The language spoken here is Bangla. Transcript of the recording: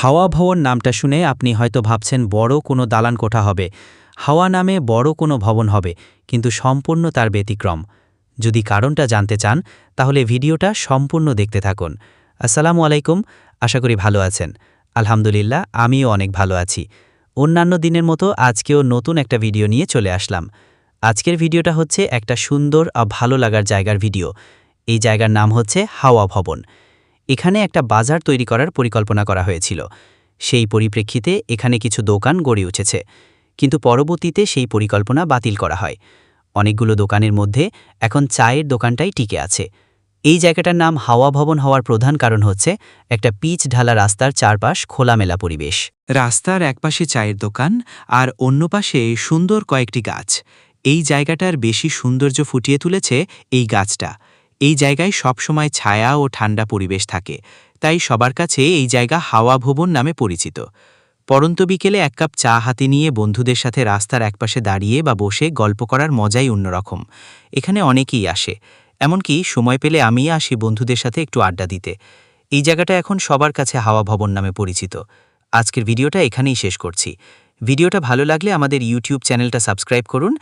হাওয়া ভবন নামটা শুনে আপনি হয়তো ভাবছেন, বড় কোনো দালান কোঠা হবে। হাওয়া নামে বড় কোনো ভবন হবে, কিন্তু সম্পূর্ণ তার ব্যতিক্রম। যদি কারণটা জানতে চান, তাহলে ভিডিওটা সম্পূর্ণ দেখতে থাকুন। আসসালামু আলাইকুম, আশা করি ভালো আছেন। আলহামদুলিল্লাহ, আমিও অনেক ভালো আছি। অন্যান্য দিনের মতো আজকেও নতুন একটা ভিডিও নিয়ে চলে আসলাম। আজকের ভিডিওটা হচ্ছে একটা সুন্দর আর ভালো লাগার জায়গার ভিডিও। এই জায়গার নাম হচ্ছে হাওয়া ভবন। এখানে একটা বাজার তৈরি করার পরিকল্পনা করা হয়েছিল। সেই পরিপ্রেক্ষিতে এখানে কিছু দোকান গড়ে উঠেছে। কিন্তু পরবর্তীতে সেই পরিকল্পনা বাতিল করা হয়। অনেকগুলো দোকানের মধ্যে এখন চায়ের দোকানটাই টিকে আছে। এই জায়গাটার নাম হাওয়া ভবন হওয়ার প্রধান কারণ হচ্ছে একটা পিচ ঢালা রাস্তার চারপাশ খোলামেলা পরিবেশ। রাস্তার একপাশে চায়ের দোকান আর অন্য পাশে সুন্দর কয়েকটি গাছ। এই জায়গাটার বেশি সৌন্দর্য ফুটিয়ে তুলেছে এই গাছটা। এই জায়গায় সবসময় ছায়া ও ঠান্ডা পরিবেশ থাকে, তাই সবার কাছে এই জায়গা হাওয়া ভবন নামে পরিচিত। পরন্ত বিকেলে এক কাপ চা হাতে নিয়ে বন্ধুদের সাথে রাস্তার একপাশে দাঁড়িয়ে বা বসে গল্প করার মজাই অন্যরকম। এখানে অনেকেই আসে, এমনকি সময় পেলে আমি আসি বন্ধুদের সাথে একটু আড্ডা দিতে। এই জায়গাটা এখন সবার কাছে হাওয়া ভবন নামে পরিচিত। আজকের ভিডিওটা এখানেই শেষ করছি। ভিডিওটা ভালো লাগলে আমাদের ইউটিউব চ্যানেলটা সাবস্ক্রাইব করুন